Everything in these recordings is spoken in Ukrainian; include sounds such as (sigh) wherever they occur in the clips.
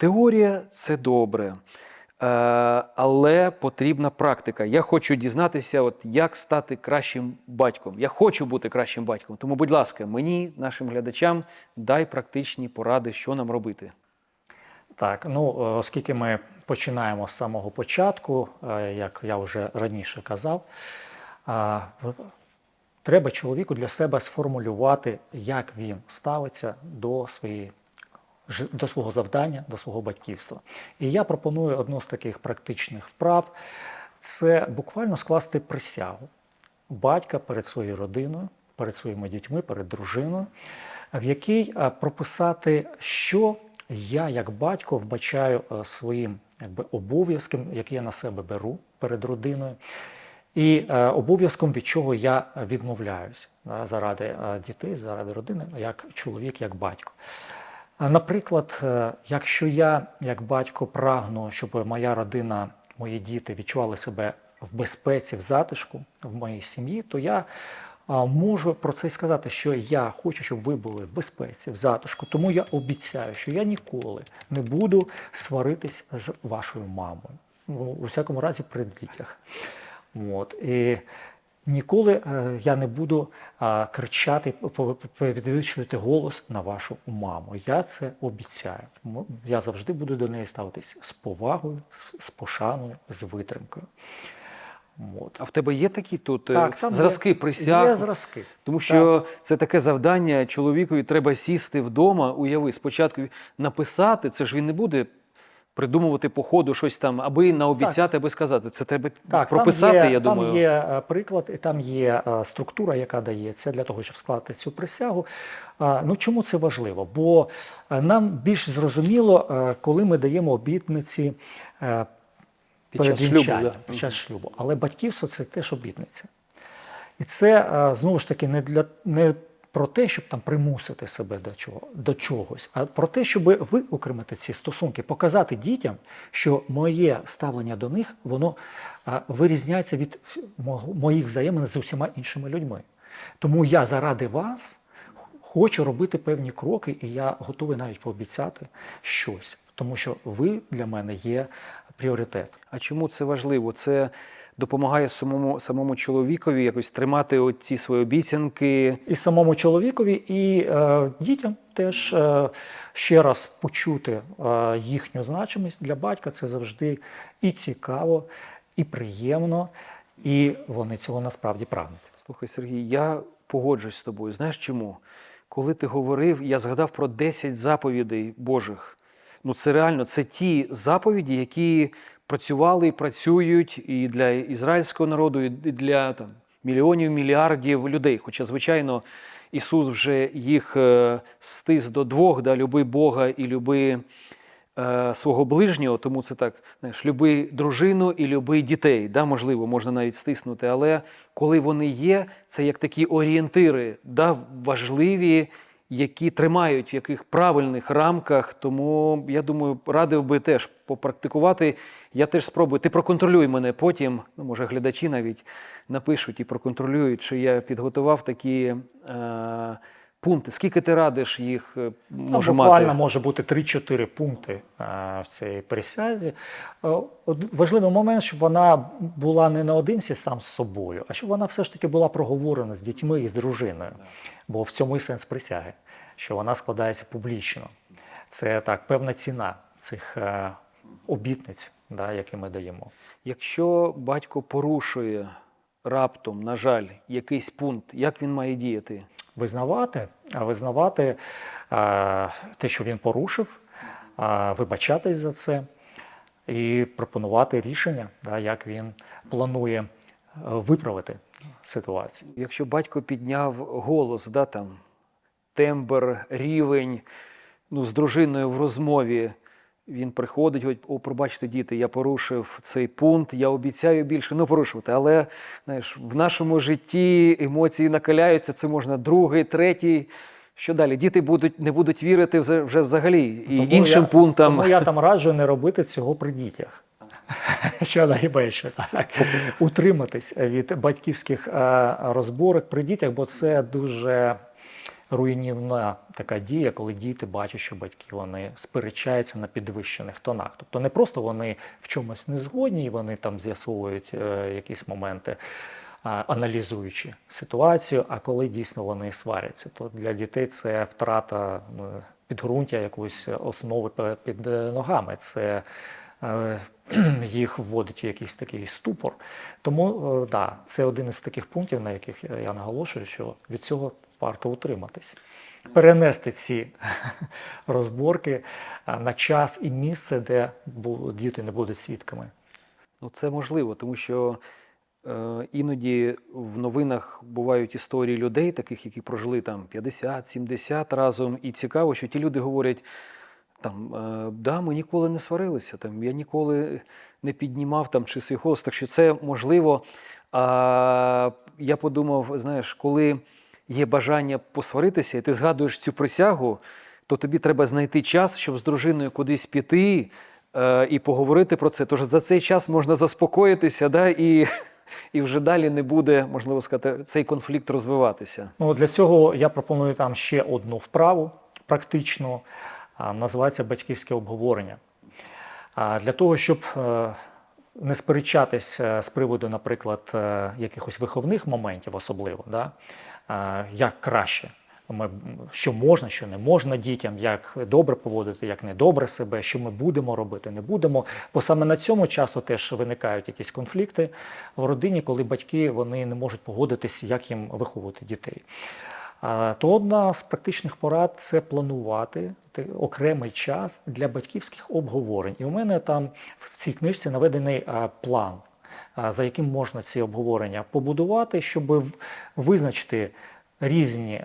Теорія це добре, е, але потрібна практика. Я хочу дізнатися, от як стати кращим батьком. Я хочу бути кращим батьком. Тому, будь ласка, мені, нашим глядачам, дай практичні поради, що нам робити. Так, ну е, оскільки ми починаємо з самого початку, е, як я вже раніше казав, треба чоловіку для себе сформулювати, як він ставиться до своєї до свого завдання, до свого батьківства. І я пропоную одну з таких практичних вправ це буквально скласти присягу батька перед своєю родиною, перед своїми дітьми, перед дружиною, в якій е, прописати, що я як батько вбачаю е, своїм якби, обов'язком, який я на себе беру перед родиною, і е, обов'язком, від чого я відмовляюсь да, заради е, дітей, заради родини, як чоловік, як батько. Наприклад, е, якщо я як батько прагну, щоб моя родина, мої діти відчували себе в безпеці, в затишку в моїй сім'ї, то я можу про це сказати, що я хочу, щоб ви були в безпеці, в затишку. Тому я обіцяю, що я ніколи не буду сваритись з вашою мамою. Ну, у всякому разі, при дітях. От. І ніколи е, я не буду кричати, підвищувати голос на вашу маму. Я це обіцяю. Я завжди буду до неї ставитись з повагою, з- пошаною, з витримкою. От. А в тебе є такі тут е, Так, там зразки є, присяг? Є зразки. Тому що це таке завдання чоловікові треба сісти вдома, уяви, спочатку написати, це ж він не буде придумувати по ходу щось там, аби наобіцяти, аби сказати. Це треба Так, прописати, там є, я там думаю. є е, приклад, і там є е, структура, яка дається для того, щоб склати цю присягу. Ну чому це важливо? Бо е, нам більш зрозуміло, коли ми даємо обітниці Під час шлюбу, да. під час шлюбу. Але батьківство це теж обітниця. І це знову ж таки не для не про те, щоб там примусити себе до чого до чогось, а про те, щоб виокремити ці стосунки, показати дітям, що моє ставлення до них воно вирізняється від моїх взаємин з усіма іншими людьми. Тому я заради вас хочу робити певні кроки, і я готовий навіть пообіцяти щось, тому що ви для мене є пріоритет. А чому це важливо? Це допомагає самому, самому чоловікові якось тримати ці свої обіцянки. і самому чоловікові, і е, дітям теж е, ще раз почути е, їхню значимість для батька це завжди і цікаво, і приємно, і вони цього насправді прагнуть. Слухай, Сергій, я погоджуюсь з тобою. Знаєш чому? Коли ти говорив, я згадав про 10 заповідей Божих. Ну, це реально це ті заповіді, які працювали і працюють і для ізраїльського народу, і для там, мільйонів, мільярдів людей. Хоча, звичайно, Ісус вже їх е, стис до двох, да, люби Бога і люби е, свого ближнього, тому це так, знаєш, люби дружину і люби дітей. Да, можливо, можна навіть стиснути. Але коли вони є, це як такі орієнтири, да, важливі, які тримають в яких правильних рамках. Тому я думаю, радив би теж попрактикувати. Я теж спробую. Ти проконтролюй мене потім. Ну, може, глядачі навіть напишуть і проконтролюють, чи я підготував такі. Е, Пункти, скільки ти радиш їх е, може Там буквально мати? може бути 3-4 пункти е, в цій присязі. Е, Важливий момент, щоб вона була не наодинці сам з собою, а щоб вона все ж таки була проговорена з дітьми і з дружиною. Бо в цьому і сенс присяги, що вона складається публічно. Це так, певна ціна цих обітниць, да, які ми даємо. Якщо батько порушує раптом, на жаль, якийсь пункт, як він має діяти? Визнавати, а визнавати е, те, що він порушив, вибачатись за це і пропонувати рішення, як він планує е, виправити ситуацію. Якщо батько підняв голос, да, там, тембр, рівень, ну, з дружиною в розмові, він приходить, говорить, о, пробачте, діти, я порушив цей пункт, я обіцяю більше не порушувати. Але знаєш, в нашому житті емоції накаляються, це можна другий, третій. Що далі? Діти будуть, не будуть вірити вже, вже взагалі і Тому іншим я, пунктам. Тому я там раджу не робити цього при дітях. (laughs) Що найбільше так. утриматись від батьківських е, розборок при дітях, бо це дуже руйнівна така дія, коли діти бачать, що батьки вони сперечаються на підвищених тонах. Тобто не просто вони в чомусь не згодні, і вони там з'ясовують е, якісь моменти. Аналізуючи ситуацію, а коли дійсно вони сваряться, то для дітей це втрата ну, підґрунтя якоїсь основи під ногами. Це е, (clears throat) їх вводить в якийсь такий ступор. Тому е, да, це один із таких пунктів, на яких я наголошую, що від цього варто утриматись. Перенести ці (laughs) розборки на час і місце, де діти не будуть свідками. Ну, це можливо, тому що е, іноді в новинах бувають історії людей, таких, які прожили там 50-70 разом, і цікаво, що ті люди говорять. Там, е, да, ми ніколи не сварилися, там, я ніколи не піднімав там, чи свій голос, так що це можливо. А я подумав, знаєш, коли є бажання посваритися, і ти згадуєш цю присягу, то тобі треба знайти час, щоб з дружиною кудись піти е, і поговорити про це. Тож за цей час можна заспокоїтися, да, і, (laughs) і вже далі не буде, можливо сказати, цей конфлікт розвиватися. Ну, для цього я пропоную там ще одну вправу практичну, а, називається батьківське обговорення. А Для того, щоб е, не сперечатись е, з приводу, наприклад, е, якихось виховних моментів, особливо, да? Як краще. Ми, що можна, що не можна дітям, як добре поводити, як не добре себе, що ми будемо робити, не будемо. Бо саме на цьому часто теж виникають якісь конфлікти в родині, коли батьки вони не можуть погодитись, як їм виховувати дітей. То одна з практичних порад це планувати окремий час для батьківських обговорень. І у мене там в цій книжці наведений план, за яким можна ці обговорення побудувати, щоб визначити різні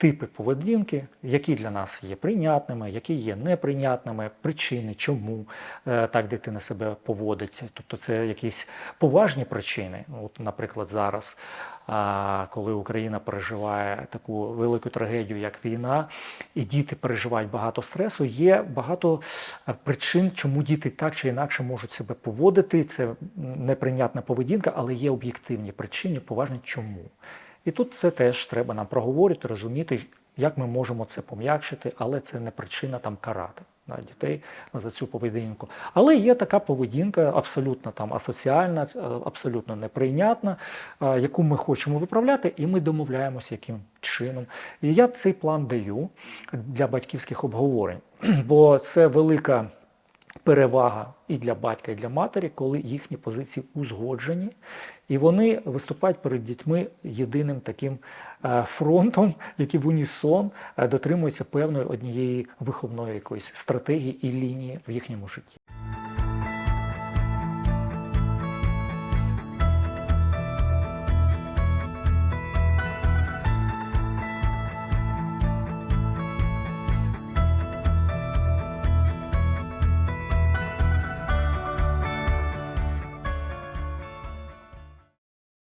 типи поведінки, які для нас є прийнятними, які є неприйнятними, причини, чому е, так дитина себе поводить. Тобто це якісь поважні причини. От, наприклад, зараз, коли Україна переживає таку велику трагедію, як війна, і діти переживають багато стресу, є багато е, причин, чому діти так чи інакше можуть себе поводити. Це неприйнятна поведінка, але є об'єктивні причини, поважні чому. І тут це теж треба нам проговорити, розуміти, як ми можемо це пом'якшити, але це не причина там карати да, дітей за цю поведінку. Але є така поведінка абсолютно там асоціальна, е, абсолютно неприйнятна, е, яку ми хочемо виправляти, і ми домовляємося, яким чином. І я цей план даю для батьківських обговорень, (clears throat) бо це велика перевага і для батька, і для матері, коли їхні позиції узгоджені, і вони виступають перед дітьми єдиним таким е, фронтом, який в унісон дотримуються дотримується певної однієї виховної якоїсь стратегії і лінії в їхньому житті.